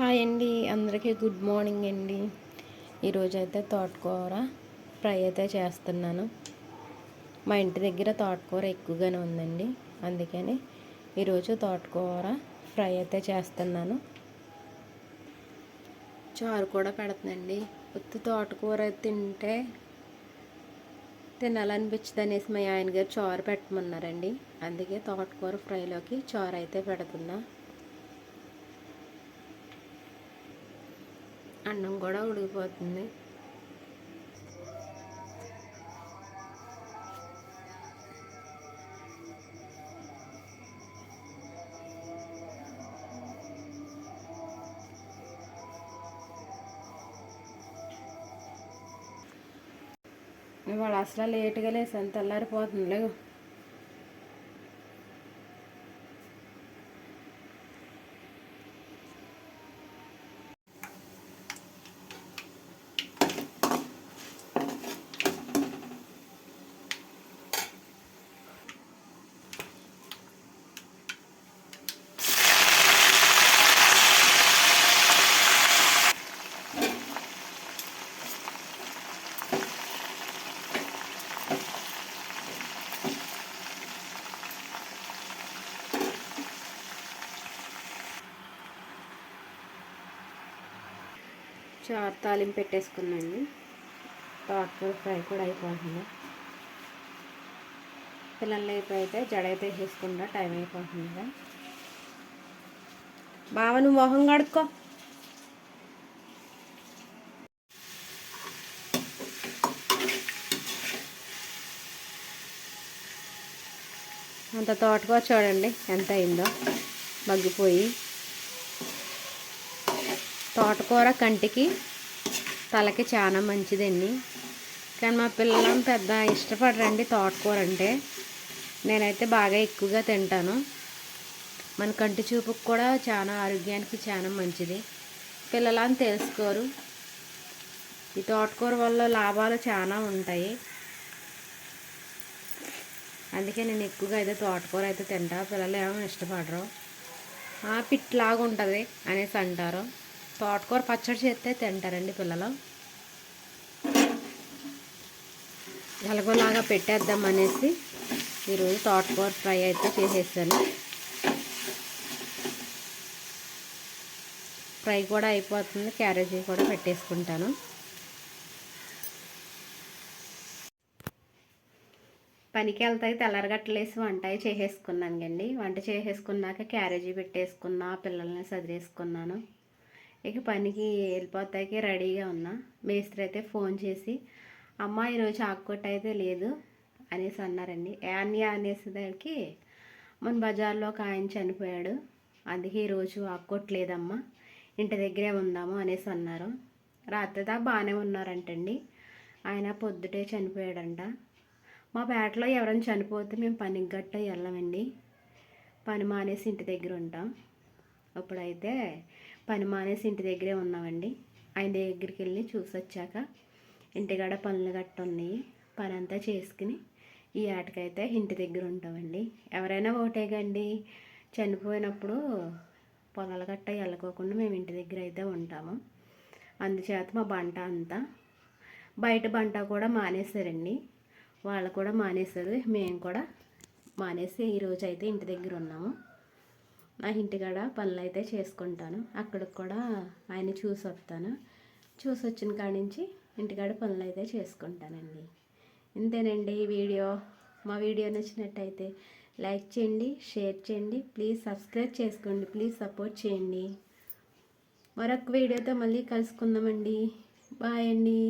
Hi అండి అందరికీ good morning అండి. ఈరోజు అయితే తోటకూర ఫ్రై అయితే చేస్తున్నాను. మా ఇంటి దగ్గర తోటకూర ఎక్కువగానే ఉందండి. అందుకని ఈరోజు తోటకూర ఫ్రై అయితే చేస్తున్నాను. చారు కూడా పెడుతుందండి. ఉత్తి తోటకూర తింటే తినాలనిపించదు అనేసి మా ఆయన గారు చారు పెట్టమన్నారండి. అందుకే తోటకూర ఫ్రైలోకి చారు అయితే పెడుతున్నా. అన్నం కూడా ఉడికిపోతుంది. ఇవాళ అసలు లేటుగా లేసాను తెల్లారిపోతుంది చారు తాలింపు పెట్టేసుకున్నాను. తోటకూర ఫ్రై కూడా అయిపోతుంది. పిల్లలు అయిపోయితే జడ అయితే వేసేసుకున్నా టైం అయిపోతుంది బావ నువ్వు మొహం కడుక్కో. అంత తోటగా చూడండి ఎంత అయిందో. మగ్గిపోయి. తోటకూర కంటికి తలకి చాలా మంచిదండి. కానీ మా పిల్లలు పెద్ద ఇష్టపడరండి తోటకూర అంటే. నేనైతే బాగా ఎక్కువగా తింటాను. మన కంటి చూపుకు కూడా చాలా ఆరోగ్యానికి చాలా మంచిది. పిల్లలు అని తెలుసుకోరు. ఈ తోటకూర వల్ల లాభాలు చాలా ఉంటాయి. అందుకే నేను ఎక్కువగా అయితే తోటకూర అయితే తింటా. పిల్లలు ఏమో ఇష్టపడరు. పిట్లాగా ఉంటుంది అనేసి అంటారు. తోటకూర పచ్చడి చేస్తే తింటారండి పిల్లలు. ఎలాగోలాగా పెట్టేద్దాం అనేసి ఈరోజు తోటకూర ఫ్రై అయితే చేసేసాను. ఫ్రై కూడా అయిపోతుంది క్యారేజీ కూడా పెట్టేసుకుంటాను. పనికి వెళ్తాయి తెల్లరగట్టలేసి వంట చేసేసుకున్నాను అండి వంట చేసేసుకున్నాక క్యారేజీ పెట్టేసుకున్నా పిల్లల్ని సదిరేసుకున్నాను. ఇక పనికి వెళ్ళిపోతాకి రెడీగా ఉన్నా. మేస్త్రి అయితే ఫోన్ చేసి అమ్మ ఈరోజు ఆకుకొట్ట అయితే లేదు అనేసి అన్నారండి. యాన్య అనేసరికి మన బజార్లో ఒక ఆయన చనిపోయాడు. అందుకే ఈరోజు ఆకుకొట్టలేదమ్మా ఇంటి దగ్గరే ఉందాము అనేసి అన్నారు. రాత్రి దాకా బాగానే ఉన్నారంటండి. ఆయన పొద్దుటే చనిపోయాడంట. మా పేటలో ఎవరైనా చనిపోతే మేము పనికి గట్ట వెళ్ళమండి. పని మానేసి ఇంటి దగ్గర ఉంటాం. అప్పుడైతే పని మానేసి ఇంటి దగ్గరే ఉన్నామండి. ఆయన దగ్గరికి వెళ్ళి చూసి వచ్చాక ఇంటికాడ పనులు గట్ట ఉన్నాయి పని అంతా చేసుకుని ఈ ఆటకైతే ఇంటి దగ్గర ఉంటామండి. ఎవరైనా ఒకటే కండి చనిపోయినప్పుడు పొలాల గట్ట వెళ్ళకోకుండా మేము ఇంటి దగ్గర అయితే ఉంటాము. అందుచేత మా బంట అంతా బయట బంట కూడా మానేశారండి. వాళ్ళు కూడా మానేశారు. మేము కూడా మానేసి ఈరోజు అయితే ఇంటి దగ్గర ఉన్నాము. మా ఇంటికాడ పనులు అయితే చేసుకుంటాను. అక్కడికి కూడా ఆయన చూసి వస్తాను. చూసి వచ్చిన కాడి నుంచి ఇంటికాడ పనులు అయితే చేసుకుంటానండి. ఇంతేనండి ఈ వీడియో. మా వీడియో నచ్చినట్టయితే లైక్ చేయండి షేర్ చేయండి ప్లీజ్ సబ్స్క్రైబ్ చేసుకోండి ప్లీజ్ సపోర్ట్ చేయండి. మరొక వీడియోతో మళ్ళీ కలుసుకుందామండి. బాయ్ అండి.